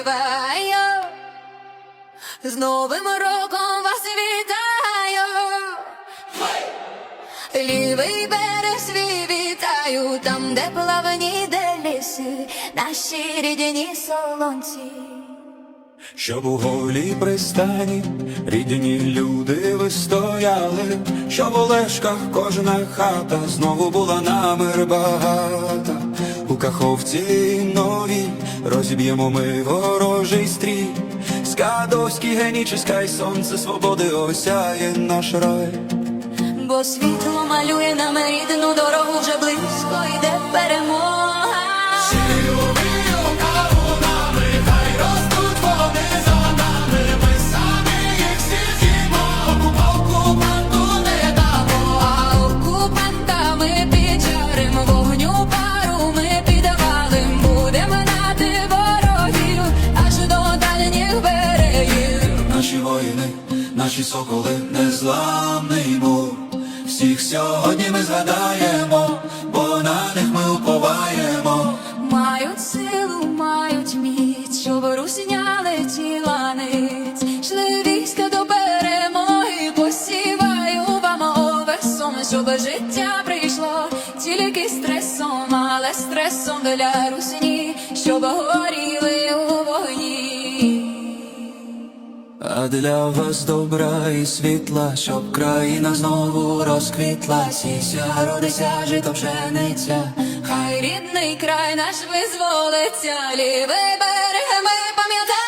співаю. З Новим роком вас вітаю. Лівий берег свій вітаю, там, де плавні, де ліси, наші рідні солонці. Щоб у голій пристані рідні люди вистояли, щоб у лежках кожна хата знову була намир багата. У каховці новій розіб'ємо ми ворожий стрій. Скадовський генічеська й сонце свободи осяє наш рай. Бо світло малює нам рідну дорогу вже близько наші соколи, незламний мур. Всіх сьогодні ми згадаємо, бо на них ми уповаємо. Мають силу, мають міць, щоб русня летіла ниць, шли війська до перемоги, посіваю вам овесом, щоб життя прийшло тільки стресом, але стресом для русні, щоб горіли А для вас добра і світла, щоб країна знову розквітла, сіся, родися, жито пшениця. Хай рідний край наш визволиться, лівий берег ми пам'ятаємо.